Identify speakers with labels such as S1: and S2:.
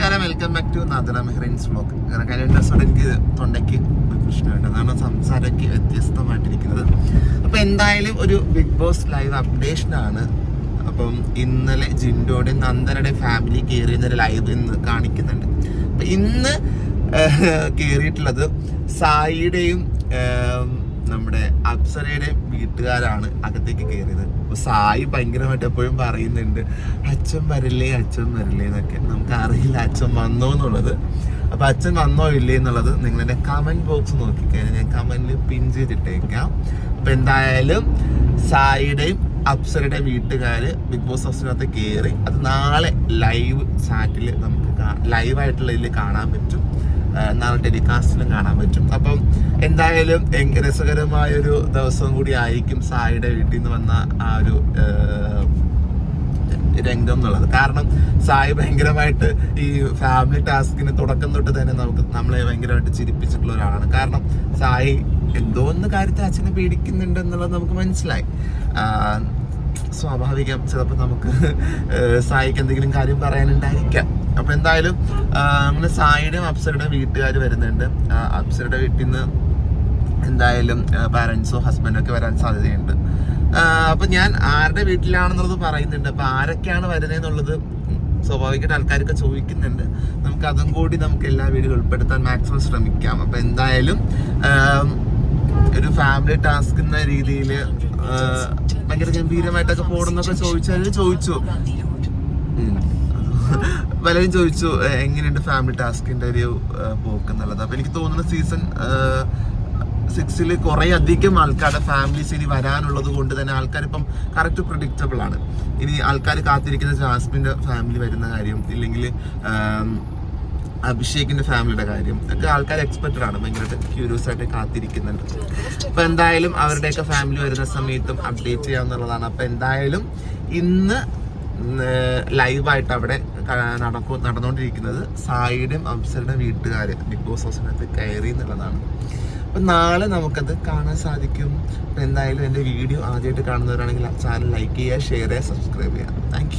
S1: നമസ്കാരം. Welcome back to Nadala Mehrains vlog കാരണം കഴിഞ്ഞ ദിവസം എനിക്ക് തൊണ്ടയ്ക്ക് പ്രശ്നമുണ്ട്. അതാണ് സംസാരമൊക്കെ വ്യത്യസ്തമായിട്ടിരിക്കുന്നത്. അപ്പോൾ എന്തായാലും ഒരു ബിഗ് ബോസ് ലൈവ് അപ്ഡേഷനാണ് അപ്പം ഇന്നലെ ജിൻഡോടെ നന്ദനയുടെ ഫാമിലി കയറിയുന്ന ലൈവ് ഇന്ന് കാണിക്കുന്നുണ്ട്. അപ്പം ഇന്ന് കയറിയിട്ടുള്ളത് സായിയുടെയും നമ്മുടെ അപ്സരയുടെ വീട്ടുകാരാണ് അകത്തേക്ക് കയറിയത് സായി ഭയങ്കരമായിട്ട് എപ്പോഴും പറയുന്നുണ്ട് അച്ഛൻ വരില്ലേ അച്ഛൻ വരില്ലേ എന്നൊക്കെ. നമുക്ക് അറിയില്ല അച്ഛൻ വന്നോ എന്നുള്ളത്. അപ്പൊ അച്ഛൻ വന്നോ ഇല്ലേ എന്നുള്ളത് നിങ്ങൾ എന്റെ കമന്റ് ബോക്സ് നോക്കിക്കഴിഞ്ഞാൽ ഞാൻ കമന്റിൽ പിൻ ചെയ്തിട്ടേക്കാം. അപ്പൊ എന്തായാലും സായിയുടെയും അപ്സരയുടെ വീട്ടുകാർ ബിഗ് ബോസ് ഹൗസിനകത്ത് കയറി അത് നാളെ ലൈവ് ചാറ്റിൽ നമുക്ക് ലൈവായിട്ടുള്ള ഇതിൽ കാണാൻ പറ്റും. നാളെ ടെലികാസ്റ്റിലും കാണാൻ പറ്റും. അപ്പം എന്തായാലും രസകരമായ ഒരു ദിവസം കൂടി ആയിരിക്കും സായിയുടെ വീട്ടിൽ നിന്ന് വന്ന ആ ഒരു രംഗം എന്നുള്ളത്. കാരണം സായി ഭയങ്കരമായിട്ട് ഈ ഫാമിലി ടാസ്കിന് തുടക്കം തൊട്ട് തന്നെ നമുക്ക് നമ്മളെ ഭയങ്കരമായിട്ട് ചിരിപ്പിച്ചിട്ടുള്ള ഒരാളാണ്. കാരണം സായി എന്തോ ഒന്ന് കാര്യത്തിൽ അച്ഛനെ പേടിക്കുന്നുണ്ടെന്നുള്ളത് നമുക്ക് മനസ്സിലായി. സ്വാഭാവികം. ചിലപ്പോൾ നമുക്ക് സായിക്ക് എന്തെങ്കിലും കാര്യം പറയാനുണ്ടായിരിക്കാം. അപ്പൊ എന്തായാലും അങ്ങനെ സായിയുടെയും അപ്സരയുടെയും വീട്ടുകാർ വരുന്നുണ്ട്. അപ്സരയുടെ വീട്ടിൽ നിന്ന് എന്തായാലും പാരൻസോ ഹസ്ബൻഡോ ഒക്കെ വരാൻ സാധ്യതയുണ്ട്. അപ്പൊ ഞാൻ ആരുടെ വീട്ടിലാണെന്നുള്ളത് പറയുന്നുണ്ട്. അപ്പൊ ആരൊക്കെയാണ് വരുന്നതെന്നുള്ളത് സ്വാഭാവികമായിട്ട് ആൾക്കാരൊക്കെ ചോദിക്കുന്നുണ്ട്. നമുക്ക് അതും കൂടി നമുക്ക് എല്ലാ വീടുകളും ഉൾപ്പെടുത്താൻ മാക്സിമം ശ്രമിക്കാം. അപ്പൊ എന്തായാലും ഒരു ഫാമിലി ടാസ്ക് എന്ന രീതിയിൽ ഭയങ്കര ഗംഭീരമായിട്ടൊക്കെ പോകണമെന്നൊക്കെ ചോദിച്ചാൽ ചോദിച്ചു. പലരും ചോദിച്ചു "ഏ, എങ്ങനെയുണ്ട് ഫാമിലി ടാസ്കിന്റെ ഒരു പോക്ക് എന്നുള്ളത്? അപ്പൊ എനിക്ക് തോന്നുന്ന സീസൺ സിക്സിൽ കുറെ അധികം ആൾക്കാരുടെ ഫാമിലീസ് ഇനി വരാനുള്ളത് കൊണ്ട് തന്നെ ആൾക്കാർ ഇപ്പം കറക്റ്റ് പ്രഡിക്റ്റബിൾ ആണ്. ഇനി ആൾക്കാർ കാത്തിരിക്കുന്ന ജാസ്മിന്റെ ഫാമിലി വരുന്ന കാര്യം ഇല്ലെങ്കിൽ അഭിഷേകിന്റെ ഫാമിലിയുടെ കാര്യം. ഒക്കെ ആൾക്കാർ എക്സ്പെക്റ്റഡ് ആണ്. ഭയങ്കരമായിട്ട് ക്യൂരിയസ് ആയിട്ട് കാത്തിരിക്കുന്നുണ്ട്. അപ്പൊ എന്തായാലും അവരുടെയൊക്കെ ഫാമിലി വരുന്ന സമയത്തും അപ്ഡേറ്റ് ചെയ്യാവുന്നതാണ് അപ്പൊ എന്തായാലും ഇന്ന് ലൈവായിട്ട് അവിടെ നടക്കു നടന്നുകൊണ്ടിരിക്കുന്നത് സായിയുടെയും അംസറുടെ വീട്ടുകാർ ബിഗ് ബോസ് ഹൗസിനകത്ത് കയറി എന്നുള്ളതാണ്. അപ്പൊ നാളെ നമുക്കത് കാണാൻ സാധിക്കും. എന്തായാലും എന്റെ വീഡിയോ ആദ്യമായിട്ട് കാണുന്നവരാണെങ്കിൽ ചാനൽ ലൈക്ക് ചെയ്യുക ഷെയർ ചെയ്യുക സബ്സ്ക്രൈബ് ചെയ്യുക. താങ്ക്